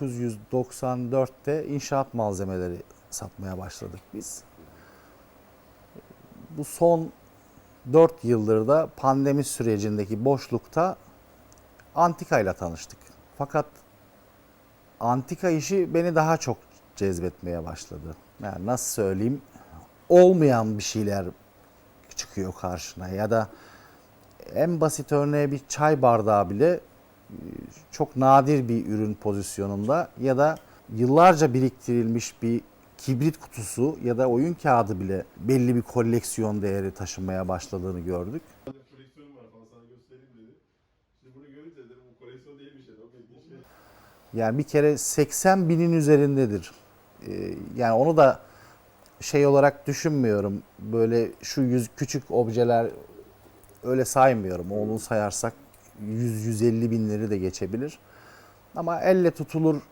...1994'te inşaat malzemeleri satmaya başladık biz. Bu son 4 yıldır da pandemi sürecindeki boşlukta antikayla tanıştık. Fakat antika işi beni daha çok cezbetmeye başladı. Yani nasıl söyleyeyim? Olmayan bir şeyler çıkıyor karşına ya da en basit örneğe bir çay bardağı bile çok nadir bir ürün pozisyonunda ya da yıllarca biriktirilmiş bir kibrit kutusu ya da oyun kağıdı bile belli bir koleksiyon değeri taşımaya başladığını gördük. yani bildiğin şey. Yani bir kere 80 binin üzerindedir. Ee, yani onu da şey olarak düşünmüyorum. Böyle şu yüz küçük objeler öyle saymıyorum. Onu sayarsak 100-150 binleri de geçebilir. Ama elle tutulur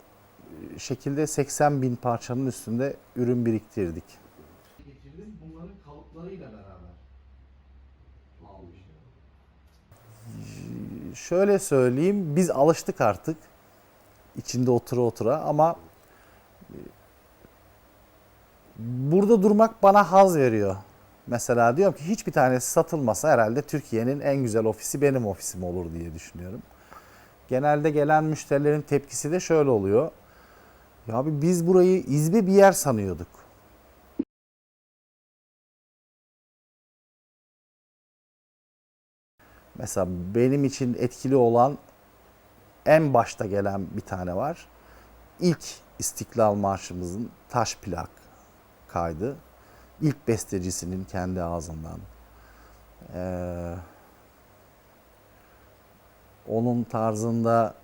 şekilde 80 bin parçanın üstünde ürün biriktirdik. getirdim bunların kalıplarıyla beraber. Şöyle söyleyeyim, biz alıştık artık içinde otura otura ama e, burada durmak bana haz veriyor. Mesela diyorum ki hiçbir tanesi satılmasa herhalde Türkiye'nin en güzel ofisi benim ofisim olur diye düşünüyorum. Genelde gelen müşterilerin tepkisi de şöyle oluyor. Ya abi biz burayı izbe bir yer sanıyorduk. Mesela benim için etkili olan en başta gelen bir tane var. İlk İstiklal Marşımızın taş plak kaydı. İlk bestecisinin kendi ağzından. Ee, onun tarzında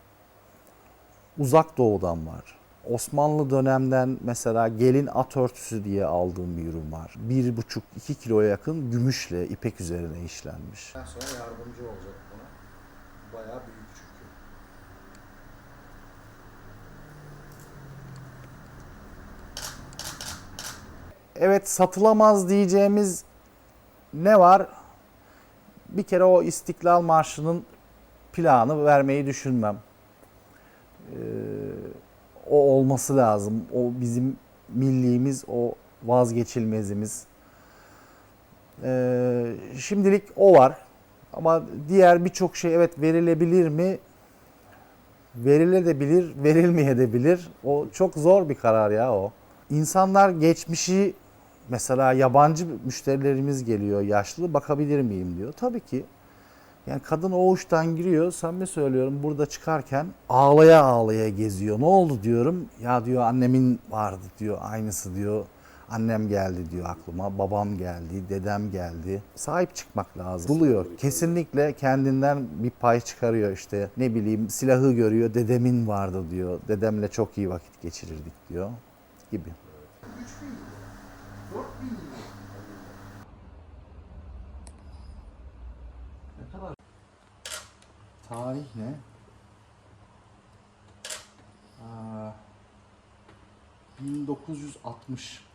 uzak doğudan var. Osmanlı dönemden mesela gelin at örtüsü diye aldığım bir ürün var. 1,5-2 kiloya yakın gümüşle ipek üzerine işlenmiş. Sonra yardımcı olacak buna. Bayağı büyük Evet satılamaz diyeceğimiz ne var? Bir kere o İstiklal Marşı'nın planı vermeyi düşünmem. Ee, o olması lazım. O bizim milliğimiz, o vazgeçilmezimiz. Ee, şimdilik o var. Ama diğer birçok şey evet verilebilir mi? Verilebilir, verilmeyebilir. O çok zor bir karar ya o. İnsanlar geçmişi mesela yabancı müşterilerimiz geliyor yaşlı bakabilir miyim diyor. Tabii ki. Yani kadın o uçtan giriyor. Samimi söylüyorum burada çıkarken ağlaya ağlaya geziyor. Ne oldu diyorum. Ya diyor annemin vardı diyor aynısı diyor. Annem geldi diyor aklıma, babam geldi, dedem geldi. Sahip çıkmak lazım. Buluyor. Kesinlikle kendinden bir pay çıkarıyor işte. Ne bileyim silahı görüyor, dedemin vardı diyor. Dedemle çok iyi vakit geçirirdik diyor gibi. Ne kadar Tarih ne? Aa, 1960.